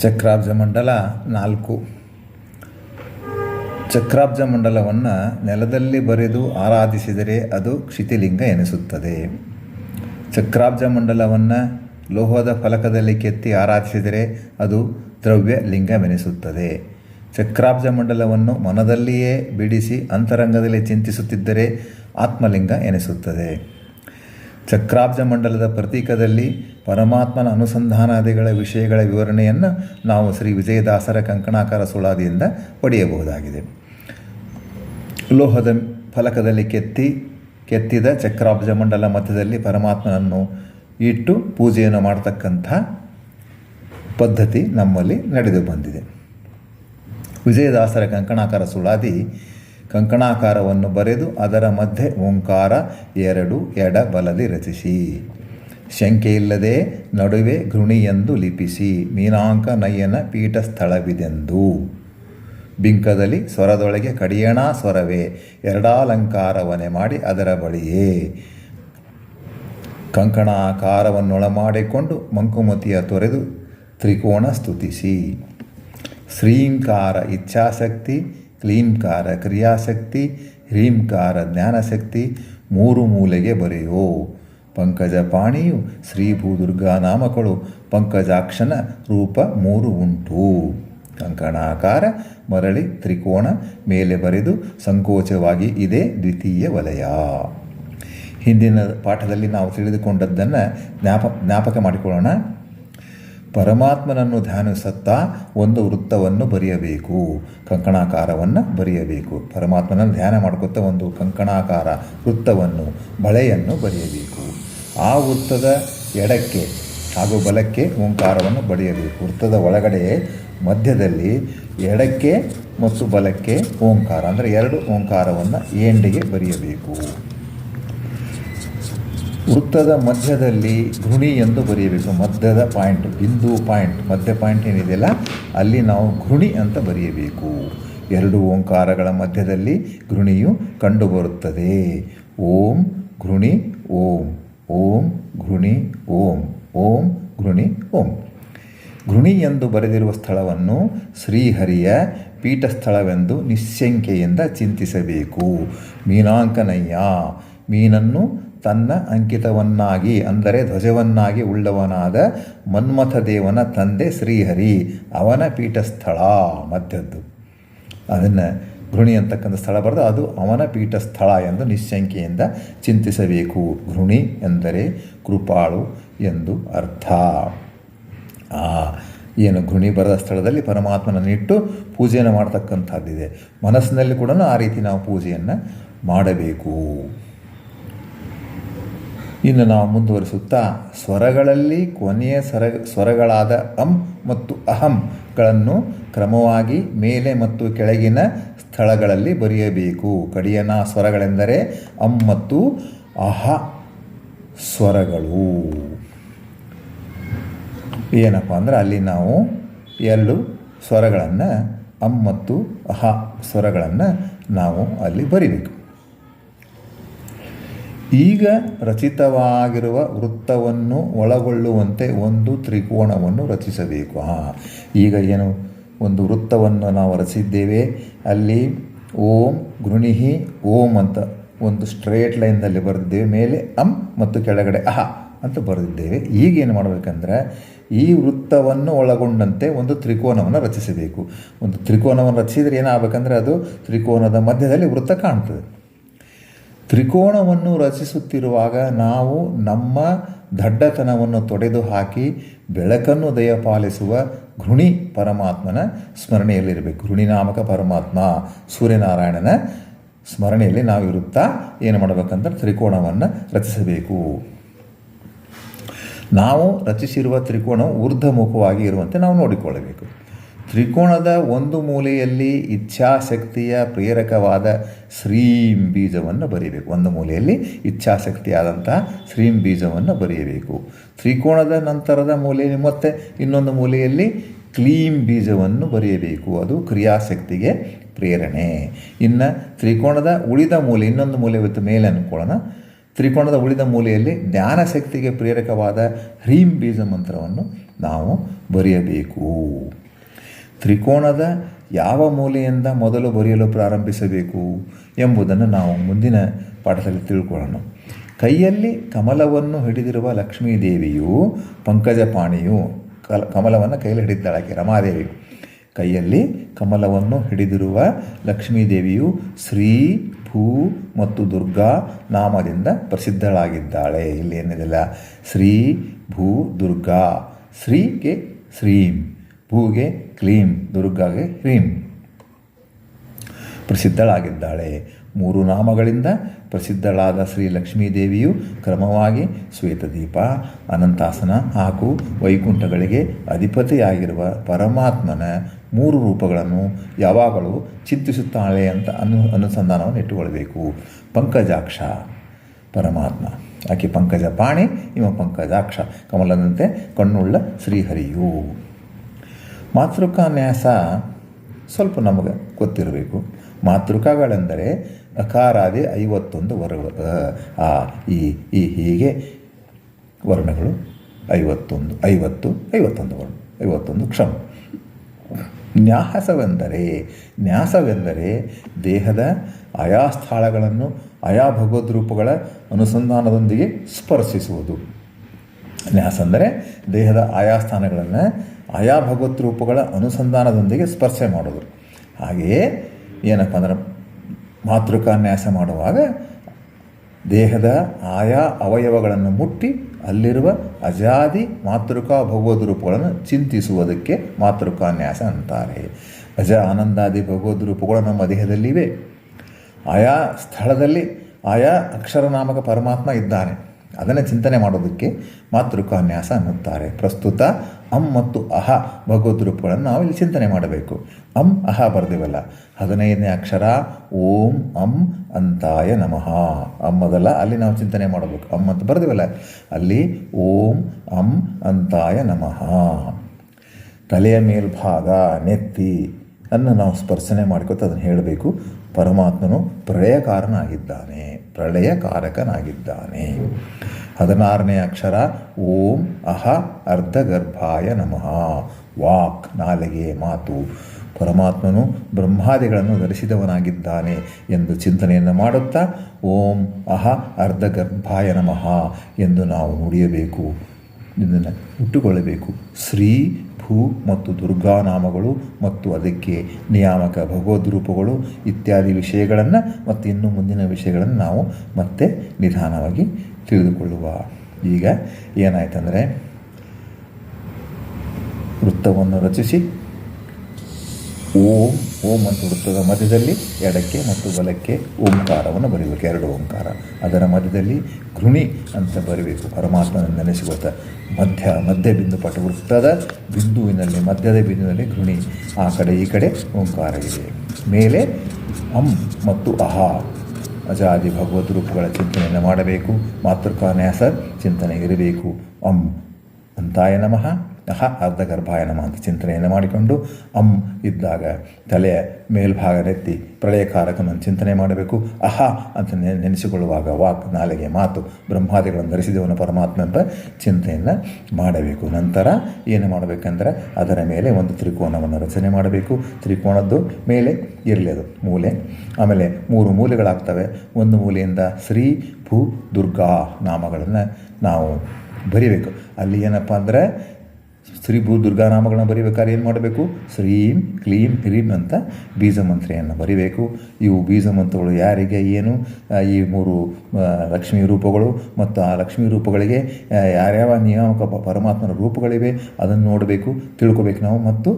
ಚಕ್ರಾಬ್ಜ ಮಂಡಲ ನಾಲ್ಕು. ಚಕ್ರಾಬ್ಜ ಮಂಡಲವನ್ನು ನೆಲದಲ್ಲಿ ಬರೆದು ಆರಾಧಿಸಿದರೆ ಅದು ಕ್ಷಿತಿಲಿಂಗ ಎನಿಸುತ್ತದೆ. ಚಕ್ರಾಬ್ಜ ಮಂಡಲವನ್ನು ಲೋಹದ ಫಲಕದಲ್ಲಿ ಕೆತ್ತಿ ಆರಾಧಿಸಿದರೆ ಅದು ದ್ರವ್ಯ ಲಿಂಗವೆನಿಸುತ್ತದೆ ಚಕ್ರಾಬ್ಜ ಮಂಡಲವನ್ನು ಮನದಲ್ಲಿಯೇ ಬಿಡಿಸಿ ಅಂತರಂಗದಲ್ಲಿ ಚಿಂತಿಸುತ್ತಿದ್ದರೆ ಆತ್ಮಲಿಂಗ ಎನಿಸುತ್ತದೆ. ಚಕ್ರಾಬ್ಜ ಮಂಡಲದ ಪ್ರತೀಕದಲ್ಲಿ ಪರಮಾತ್ಮನ ಅನುಸಂಧಾನಾದಿಗಳ ವಿಷಯಗಳ ವಿವರಣೆಯನ್ನು ನಾವು ಶ್ರೀ ವಿಜಯದಾಸರ ಕಂಕಣಾಕಾರ ಸುಳಾದಿಯಿಂದ ಪಡೆಯಬಹುದಾಗಿದೆ. ಲೋಹದ ಫಲಕದಲ್ಲಿ ಕೆತ್ತಿ, ಕೆತ್ತಿದ ಚಕ್ರಾಬ್ಜ ಮಂಡಲ ಮಧ್ಯದಲ್ಲಿ ಪರಮಾತ್ಮನನ್ನು ಇಟ್ಟು ಪೂಜೆಯನ್ನು ಮಾಡತಕ್ಕಂಥ ಪದ್ಧತಿ ನಮ್ಮಲ್ಲಿ ನಡೆದು ಬಂದಿದೆ. ವಿಜಯದಾಸರ ಕಂಕಣಾಕಾರ ಸುಳಾದಿ ಕಂಕಣಾಕಾರವನ್ನು ಬರೆದು ಅದರ ಮಧ್ಯೆ ಓಂಕಾರ ಎರಡು ಎಡ ಬಲದಿ ರಚಿಸಿ. ಶಂಕೆಯಿಲ್ಲದೆ ನಡುವೆ ಘೃಣಿಯೆಂದು ಲಿಪಿಸಿ. ಮೀನಾಂಕ ನಯನ ಪೀಠ ಸ್ಥಳವಿದೆಂದು ಬಿಂಕದಲ್ಲಿ ಸ್ವರದೊಳಗೆ ಕಡಿಯಣ ಸ್ವರವೇ ಎರಡಾಲಂಕಾರವನೆ ಮಾಡಿ ಅದರ ಬಳಿಯೇ. ಕಂಕಣಾಕಾರವನ್ನೊಳಮಾಡಿಕೊಂಡು ಮಂಕುಮತಿಯ ತೊರೆದು ತ್ರಿಕೋಣ ಸ್ತುತಿಸಿ. ಶ್ರೀಂಕಾರ ಇಚ್ಛಾಶಕ್ತಿ ಕ್ಲೀಂಕಾರ ಕ್ರಿಯಾಶಕ್ತಿ ಹ್ರೀಂಕಾರ ಜ್ಞಾನಶಕ್ತಿ ಮೂರು ಮೂಲೆಗೆ ಬರೆಯೋ. ಪಂಕಜ ಪಾಣಿಯು ಶ್ರೀ ಭೂದುರ್ಗಾ ನಾಮಗಳು ಪಂಕಜಾಕ್ಷನ ರೂಪ ಮೂರು ಉಂಟು. ಕಂಕಣಾಕಾರ ಮರಳಿ ತ್ರಿಕೋಣ ಮೇಲೆ ಬರೆದು ಸಂಕೋಚವಾಗಿ ಇದೆ ದ್ವಿತೀಯ ವಲಯ. ಹಿಂದಿನ ಪಾಠದಲ್ಲಿ ನಾವು ತಿಳಿದುಕೊಂಡದ್ದನ್ನು ಜ್ಞಾಪ, ಜ್ಞಾಪಕ ಮಾಡಿಕೊಳ್ಳೋಣ. ಪರಮಾತ್ಮನನ್ನು ಧ್ಯಾನಿಸುತ್ತಾ ಒಂದು ವೃತ್ತವನ್ನು ಬರೆಯಬೇಕು, ಕಂಕಣಾಕಾರವನ್ನು ಬರೆಯಬೇಕು. ಪರಮಾತ್ಮನನ್ನು ಧ್ಯಾನ ಮಾಡ್ಕೊತಾ ಒಂದು ಕಂಕಣಾಕಾರ ವೃತ್ತವನ್ನು, ಬಳೆಯನ್ನು ಬರೆಯಬೇಕು. ಆ ವೃತ್ತದ ಎಡಕ್ಕೆ, ಹಾಗೂ ಬಲಕ್ಕೆ ಓಂಕಾರವನ್ನು ಬರೆಯಬೇಕು. ವೃತ್ತದ ಒಳಗಡೆ, ಮಧ್ಯದಲ್ಲಿ ಎಡಕ್ಕೆ ಮತ್ತು ಬಲಕ್ಕೆ ಓಂಕಾರ, ಅಂದರೆ ಎರಡು ಓಂಕಾರವನ್ನು ಎಂಡಿಗೆ ಬರೆಯಬೇಕು. ವೃತ್ತದ ಮಧ್ಯದಲ್ಲಿ ಘೃಣಿ ಎಂದು ಬರೆಯಬೇಕು. ಮಧ್ಯದ ಪಾಯಿಂಟ್, ಬಿಂದು ಪಾಯಿಂಟ್. ಮಧ್ಯ ಪಾಯಿಂಟ್ ಏನಿದೆಯಲ್ಲ, ಅಲ್ಲಿ ನಾವು ಘೃಣಿ ಅಂತ ಬರೆಯಬೇಕು. ಎರಡು ಓಂಕಾರಗಳ ಮಧ್ಯದಲ್ಲಿ ಘೃಣಿಯು ಕಂಡುಬರುತ್ತದೆ. ಓಂ, ಘೃಣಿ, ಓಂ. ಓಂ, ಘೃಣಿ, ಓಂ. ಓಂ, ಘೃಣಿ ಓಂ. ಘೃಣಿ ಎಂದು ಬರೆದಿರುವ ಸ್ಥಳವನ್ನು ಶ್ರೀಹರಿಯ ಪೀಠಸ್ಥಳವೆಂದು ನಿಶ್ಶಂಕೆಯಿಂದ ಚಿಂತಿಸಬೇಕು. ಮೀನಾಂಕನಯ್ಯ, ಮೀನನ್ನು ತನ್ನ ಅಂಕಿತವನ್ನಾಗಿ, ಅಂದರೆ ಧ್ವಜವನ್ನಾಗಿ ಉಳ್ಳವನಾದ ಮನ್ಮಥ ದೇವನ ತಂದೆ ಶ್ರೀಹರಿ, ಅವನ ಪೀಠಸ್ಥಳ ಮಧ್ಯದ್ದು. ಅದನ್ನು ಘೃಣಿ ಅಂತಕ್ಕಂಥ ಸ್ಥಳ ಬರೆದು ಅದು ಅವನ ಪೀಠಸ್ಥಳ ಎಂದು ನಿಶ್ಶಂಕೆಯಿಂದ ಚಿಂತಿಸಬೇಕು. ಘೃಣಿ ಎಂದರೆ ಕೃಪಾಳು ಎಂದು ಅರ್ಥ. ಆ, ಏನು ಘೃಣಿ ಬರೆದ ಸ್ಥಳದಲ್ಲಿ ಪರಮಾತ್ಮನನ್ನಿಟ್ಟು ಪೂಜೆಯನ್ನು ಮಾಡ್ತಕ್ಕಂಥದ್ದಿದೆ. ಮನಸ್ಸಿನಲ್ಲಿ ಕೂಡ ಆ ರೀತಿ ನಾವು ಪೂಜೆಯನ್ನು ಮಾಡಬೇಕು. ಇನ್ನು ನಾವು ಮುಂದುವರಿಸುತ್ತಾ, ಸ್ವರಗಳಲ್ಲಿ ಕೊನೆಯ ಸ್ವರ ಸ್ವರಗಳಾದ ಅಂ ಮತ್ತು ಅಹಂಗಳನ್ನು ಕ್ರಮವಾಗಿ ಮೇಲೆ ಮತ್ತು ಕೆಳಗಿನ ಸ್ಥಳಗಳಲ್ಲಿ ಬರೆಯಬೇಕು. ಕಡಿಯನ ಸ್ವರಗಳೆಂದರೆ ಅಂ ಮತ್ತು ಅಹ ಸ್ವರಗಳು. ಏನಪ್ಪ ಅಂದರೆ ಅಲ್ಲಿ ನಾವು ಎರಡು ಸ್ವರಗಳನ್ನು ಅಂ ಮತ್ತು ಅಹ ಸ್ವರಗಳನ್ನು ನಾವು ಅಲ್ಲಿ ಬರಿಬೇಕು. ಈಗ ರಚಿತವಾಗಿರುವ ವೃತ್ತವನ್ನು ಒಳಗೊಳ್ಳುವಂತೆ ಒಂದು ತ್ರಿಕೋಣವನ್ನು ರಚಿಸಬೇಕು. ಹಾಂ, ಈಗ ಏನು? ಒಂದು ವೃತ್ತವನ್ನು ನಾವು ರಚಿಸಿದ್ದೇವೆ. ಅಲ್ಲಿ ಓಂ ಗೃಣಿಹಿ ಓಂ ಅಂತ ಒಂದು ಸ್ಟ್ರೇಟ್ ಲೈನ್ನಲ್ಲಿ ಬರೆದಿದ್ದೇವೆ. ಮೇಲೆ ಅಂ ಮತ್ತು ಕೆಳಗಡೆ ಅಹ ಅಂತ ಬರೆದಿದ್ದೇವೆ. ಈಗ ಏನು ಮಾಡಬೇಕಂದ್ರೆ, ಈ ವೃತ್ತವನ್ನು ಒಳಗೊಂಡಂತೆ ಒಂದು ತ್ರಿಕೋನವನ್ನು ರಚಿಸಬೇಕು. ಒಂದು ತ್ರಿಕೋನವನ್ನು ರಚಿಸಿದರೆ ಏನಾಗಬೇಕಂದ್ರೆ ಅದು ತ್ರಿಕೋನದ ಮಧ್ಯದಲ್ಲಿ ವೃತ್ತ ಕಾಣ್ತದೆ. ತ್ರಿಕೋಣವನ್ನು ರಚಿಸುತ್ತಿರುವಾಗ ನಾವು ನಮ್ಮ ದಡ್ಡತನವನ್ನು ತೊಡೆದು ಹಾಕಿ ಬೆಳಕನ್ನು ದಯಪಾಲಿಸುವ ಘೃಣಿ ಪರಮಾತ್ಮನ ಸ್ಮರಣೆಯಲ್ಲಿರಬೇಕು. ಘೃಣಿ ನಾಮಕ ಪರಮಾತ್ಮ, ಸೂರ್ಯನಾರಾಯಣನ ಸ್ಮರಣೆಯಲ್ಲಿ ನಾವು ಇರುತ್ತಾ ಏನು ಮಾಡಬೇಕಂದ್ರೆ ತ್ರಿಕೋಣವನ್ನು ರಚಿಸಬೇಕು. ನಾವು ರಚಿಸಿರುವ ತ್ರಿಕೋಣವು ಊರ್ಧ್ವಮುಖವಾಗಿ ಇರುವಂತೆ ನಾವು ನೋಡಿಕೊಳ್ಳಬೇಕು. ತ್ರಿಕೋಣದ ಒಂದು ಮೂಲೆಯಲ್ಲಿ ಇಚ್ಛಾಶಕ್ತಿಯ ಪ್ರೇರಕವಾದ ಶ್ರೀಂ ಬೀಜವನ್ನು ಬರೆಯಬೇಕು. ಒಂದು ಮೂಲೆಯಲ್ಲಿ ಇಚ್ಛಾಶಕ್ತಿಯಾದಂತಹ ಶ್ರೀಂ ಬೀಜವನ್ನು ಬರೆಯಬೇಕು. ತ್ರಿಕೋಣದ ನಂತರದ ಮೂಲೆಯಲ್ಲಿ ಮತ್ತೆ ಇನ್ನೊಂದು ಮೂಲೆಯಲ್ಲಿ ಕ್ಲೀಂ ಬೀಜವನ್ನು ಬರೆಯಬೇಕು. ಅದು ಕ್ರಿಯಾಶಕ್ತಿಗೆ ಪ್ರೇರಣೆ. ಇನ್ನು ತ್ರಿಕೋಣದ ಉಳಿದ ಮೂಲೆ, ಇನ್ನೊಂದು ಮೂಲೆ ಇವತ್ತು ಮೇಲೆ ಅನ್ಕೊಳ್ಳೋಣ ತ್ರಿಕೋಣದ ಉಳಿದ ಮೂಲೆಯಲ್ಲಿ ಜ್ಞಾನಶಕ್ತಿಗೆ ಪ್ರೇರಕವಾದ ಹ್ರೀಂ ಬೀಜ ಮಂತ್ರವನ್ನು ನಾವು ಬರೆಯಬೇಕು. ತ್ರಿಕೋಣದ ಯಾವ ಮೂಲೆಯಿಂದ ಮೊದಲು ಬರೆಯಲು ಪ್ರಾರಂಭಿಸಬೇಕು ಎಂಬುದನ್ನು ನಾವು ಮುಂದಿನ ಪಾಠದಲ್ಲಿ ತಿಳ್ಕೊಳ್ಳೋಣ. ಕೈಯಲ್ಲಿ ಕಮಲವನ್ನು ಹಿಡಿದಿರುವ ಲಕ್ಷ್ಮೀದೇವಿಯು ಪಂಕಜಪಾಣಿಯು ಕಲ, ಕಮಲವನ್ನು ಕೈಯಲ್ಲಿ ಹಿಡಿದಿದ್ದಾಳೆ ಆಕೆ ರಮಾದೇವಿ. ಕೈಯಲ್ಲಿ ಕಮಲವನ್ನು ಹಿಡಿದಿರುವ ಲಕ್ಷ್ಮೀದೇವಿಯು ಶ್ರೀ, ಭೂ ಮತ್ತು ದುರ್ಗಾ ನಾಮದಿಂದ ಪ್ರಸಿದ್ಧಳಾಗಿದ್ದಾಳೆ. ಇಲ್ಲಿ ಏನಿದೆಲ್ಲ ಶ್ರೀ, ಭೂ, ದುರ್ಗಾ. ಶ್ರೀಗೆ ಶ್ರೀಂ. ಭೂಗೆ ಕ್ಲೀಂ, ದುರ್ಗಾಗೆ ಕ್ರೀಂ. ಪ್ರಸಿದ್ಧಳಾಗಿದ್ದಾಳೆ. ಮೂರು ನಾಮಗಳಿಂದ ಪ್ರಸಿದ್ಧಳಾದ ಶ್ರೀ ಲಕ್ಷ್ಮೀದೇವಿಯು ಕ್ರಮವಾಗಿ ಶ್ವೇತದೀಪ, ಅನಂತಾಸನ ಹಾಗೂ ವೈಕುಂಠಗಳಿಗೆ ಅಧಿಪತಿಯಾಗಿರುವ ಪರಮಾತ್ಮನ ಮೂರು ರೂಪಗಳನ್ನು ಯಾವಾಗಲೂ ಚಿಂತಿಸುತ್ತಾಳೆ ಅಂತ ಅನು, ಅನುಸಂಧಾನವನ್ನು ಇಟ್ಟುಕೊಳ್ಬೇಕು ಪಂಕಜಾಕ್ಷ. ಪರಮಾತ್ಮ. ಆಕೆ ಪಂಕಜ ಪಾಣಿ, ಇವ ಪಂಕಜಾಕ್ಷ. ಕಮಲದಂತೆ ಕಣ್ಣುಳ್ಳ ಶ್ರೀಹರಿಯು. ಮಾತೃಕಾನ್ಯಾಸ ಸ್ವಲ್ಪ ನಮಗೆ ಗೊತ್ತಿರಬೇಕು. ಮಾತೃಕಾಗಳೆಂದರೆ ಅಕಾರಾದಿ ಐವತ್ತೊಂದು ವರ್ಗ ಆ, ಈ ಈ, ಹೀಗೆ ವರ್ಣಗಳು. ಐವತ್ತೊಂದು, ಐವತ್ತು, ಐವತ್ತೊಂದು ವರ್ಣ, ಐವತ್ತೊಂದು ಕ್ಷಮ. ನ್ಯಾಸವೆಂದರೆ ನ್ಯಾಸವೆಂದರೆ ದೇಹದ ಆಯಾ ಸ್ಥಳಗಳನ್ನು ಆಯಾ ಭಗವದ್ರೂಪಗಳ ಅನುಸಂಧಾನದೊಂದಿಗೆ ಸ್ಪರ್ಶಿಸುವುದು. ನ್ಯಾಸ ಅಂದರೆ ದೇಹದ ಆಯಾ ಸ್ಥಾನಗಳನ್ನು ಆಯಾ ಭಗವತ್ ರೂಪಗಳ ಅನುಸಂಧಾನದೊಂದಿಗೆ ಸ್ಪರ್ಶೆ ಮಾಡೋದು. ಹಾಗೆಯೇ ಏನಪ್ಪ ಅಂದ್ರೆ ಮಾತೃಕಾನ್ಯಾಸ ಮಾಡುವಾಗ ದೇಹದ ಆಯಾ ಅವಯವಗಳನ್ನು ಮುಟ್ಟಿ ಅಲ್ಲಿರುವ ಅಜಾದಿ ಮಾತೃಕಾ ಭಗವದ್ ರೂಪಗಳನ್ನು ಚಿಂತಿಸುವುದಕ್ಕೆ ಮಾತೃಕಾನ್ಯಾಸ ಅಂತಾರೆ. ಅಜ ಆನಂದಾದಿ ಭಗವದ್ ರೂಪಗಳು ನಮ್ಮ ದೇಹದಲ್ಲಿವೆ. ಆಯಾ ಸ್ಥಳದಲ್ಲಿ ಆಯಾ ಅಕ್ಷರನಾಮಕ ಪರಮಾತ್ಮ ಇದ್ದಾನೆ. ಅದನ್ನು ಚಿಂತನೆ ಮಾಡೋದಕ್ಕೆ ಮಾತೃಕಾನ್ಯಾಸ ಅನ್ನುತ್ತಾರೆ. ಪ್ರಸ್ತುತ ಅಂ ಮತ್ತು ಅಹ ಭಗವದ್ ರೂಪಗಳನ್ನು ನಾವು ಇಲ್ಲಿ ಚಿಂತನೆ ಮಾಡಬೇಕು. ಅಂ, ಅಹ ಬರ್ದಿವಲ್ಲ. ಹದಿನೈದನೇ ಅಕ್ಷರ ಓಂ ಅಂ ಅಂತಾಯ ನಮಃ. ಅಮ್ಮದಲ್ಲ ಅಲ್ಲಿ ನಾವು ಚಿಂತನೆ ಮಾಡಬೇಕು. ಅಮ್ಮ ಅಂತ ಬರ್ದಿವಲ್ಲ. ಅಲ್ಲಿ ಓಂ ಅಂ ಅಂತಾಯ ನಮಃ. ತಲೆಯ ಮೇಲ್ಭಾಗ, ನೆತ್ತಿ ಅನ್ನು ನಾವು ಸ್ಪರ್ಶನೆ ಮಾಡ್ಕೊತ ಅದನ್ನು ಹೇಳಬೇಕು. ಪರಮಾತ್ಮನು ಪ್ರಳಯಕಾರನಾಗಿದ್ದಾನೆ ಪ್ರಳಯಕಾರಕನಾಗಿದ್ದಾನೆ ಹದಿನಾರನೇ ಅಕ್ಷರ, ಓಂ ಅಹ ಅರ್ಧಗರ್ಭಾಯ ನಮಃ. ವಾಕ್, ನಾಲಿಗೆ, ಮಾತು. ಪರಮಾತ್ಮನು ಬ್ರಹ್ಮಾದಿಗಳನ್ನು ಧರಿಸಿದವನಾಗಿದ್ದಾನೆ ಎಂದು ಚಿಂತನೆಯನ್ನು ಮಾಡುತ್ತಾ, ಓಂ ಅಹ ಅರ್ಧಗರ್ಭಾಯ ನಮಃ ಎಂದು ನಾವು ನುಡಿಯಬೇಕು. ಇದನ್ನು ಇಟ್ಟುಕೊಳ್ಳಬೇಕು ಶ್ರೀ, ಭೂ ಮತ್ತು ದುರ್ಗಾ ನಾಮಗಳು ಮತ್ತು ಅದಕ್ಕೆ ನಿಯಾಮಕ ಭಗವದ್ ರೂಪಗಳು ಇತ್ಯಾದಿ ವಿಷಯಗಳನ್ನು ಮತ್ತು ಇನ್ನು ಮುಂದಿನ ವಿಷಯಗಳನ್ನು ನಾವು ಮತ್ತೆ ನಿಧಾನವಾಗಿ ತಿಳಿದುಕೊಳ್ಳುವ. ಈಗ ಏನಾಯ್ತಂದರೆ ವೃತ್ತವನ್ನು ರಚಿಸಿ ಓಂ ಓಂ ಅಂತ ವೃತ್ತದ ಮಧ್ಯದಲ್ಲಿ ಎಡಕ್ಕೆ ಮತ್ತು ಬಲಕ್ಕೆ ಓಂಕಾರವನ್ನು ಬರೀಬೇಕು ಎರಡು ಓಂಕಾರ. ಅದರ ಮಧ್ಯದಲ್ಲಿ ಘೃಣಿ ಅಂತ ಬರೀಬೇಕು. ಪರಮಾತ್ಮನ ನೆನೆಸಿಕೊಳ್ತಾ, ಮಧ್ಯ ಮಧ್ಯ ಬಿಂದು ಪಟ ವೃತ್ತದ ಬಿಂದುವಿನಲ್ಲಿ, ಮಧ್ಯದ ಬಿಂದುವಿನಲ್ಲಿ ಘೃಣಿ. ಆ ಕಡೆ, ಈ ಕಡೆ ಓಂಕಾರ ಇದೆ. ಮೇಲೆ ಅಂ ಮತ್ತು ಅಹ. ಅಜಾದಿ ಭಗವದ್ ರೂಪಗಳ ಚಿಂತನೆಯನ್ನು ಮಾಡಬೇಕು. ಮಾತೃಕಾನ್ಯಾಸ ಚಿಂತನೆ ಇರಬೇಕು. ಅಂ ಅಂತಾಯ ನಮಃ. ಅಹ ಅರ್ಧಗರ್ಭಾಯ ನಮಃ. ಅಂತ ಚಿಂತನೆಯನ್ನು ಮಾಡಿಕೊಂಡು ಅಂ ಇದ್ದಾಗ ತಲೆಯ ಮೇಲ್ಭಾಗನೆತ್ತಿ ಪ್ರಳಯಕಾರಕನನ್ನು ಚಿಂತನೆ ಮಾಡಬೇಕು. ಅಹ ಅಂತ ನೆನೆಸಿಕೊಳ್ಳುವಾಗ ವಾಕ್ ನಾಲಿಗೆ ಮಾತು ಬ್ರಹ್ಮಾದಿಗಳನ್ನು ಧರಿಸಿದವನ ಪರಮಾತ್ಮ ಎಂಬ ಚಿಂತೆಯನ್ನು ಮಾಡಬೇಕು. ನಂತರ ಏನು ಮಾಡಬೇಕಂದ್ರೆ ಅದರ ಮೇಲೆ ಒಂದು ತ್ರಿಕೋನವನ್ನು ರಚನೆ ಮಾಡಬೇಕು. ತ್ರಿಕೋನದ್ದು ಮೇಲೆ ಇರಲಿ ಅದು ಮೂಲೆ. ಆಮೇಲೆ ಮೂರು ಮೂಲೆಗಳಾಗ್ತವೆ. ಒಂದು ಮೂಲೆಯಿಂದ ಶ್ರೀ ಭೂ ದುರ್ಗಾ ನಾಮಗಳನ್ನು ನಾವು ಬರಿಬೇಕು. ಅಲ್ಲಿ ಏನಪ್ಪ ಅಂದರೆ ಶ್ರೀ ಭೂ ದುರ್ಗಾನಾಮಗಳನ್ನ ಬರೀಬೇಕಾದ್ರೆ ಏನು ಮಾಡಬೇಕು? ಶ್ರೀಂ ಕ್ಲೀಂ ಹ್ರೀಂ ಅಂತ ಬೀಜ ಮಂತ್ರೆಯನ್ನು ಬರಿಬೇಕು. ಇವು ಬೀಜ ಮಂತ್ರಗಳು ಯಾರಿಗೆ? ಏನು? ಈ ಮೂರು ಲಕ್ಷ್ಮೀ ರೂಪಗಳು ಮತ್ತು ಆ ಲಕ್ಷ್ಮೀ ರೂಪಗಳಿಗೆ ಯಾರ್ಯಾವ ನಿಯಾಮಕ ಪರಮಾತ್ಮನ ರೂಪಗಳಿವೆ ಅದನ್ನು ನೋಡಬೇಕು, ತಿಳ್ಕೊಬೇಕು ನಾವು ಮತ್ತು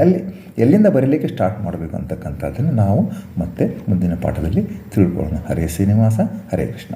ಎಲ್ಲಿ ಎಲ್ಲಿಂದ ಬರೀಲಿಕ್ಕೆ ಸ್ಟಾರ್ಟ್ ಮಾಡಬೇಕು ಅಂತಕ್ಕಂಥದ್ದನ್ನು ನಾವು ಮತ್ತೆ ಮುಂದಿನ ಪಾಠದಲ್ಲಿ ತಿಳ್ಕೊಳ್ಳೋಣ. ಹರೇ ಶ್ರೀನಿವಾಸ, ಹರೇ ಕೃಷ್ಣ.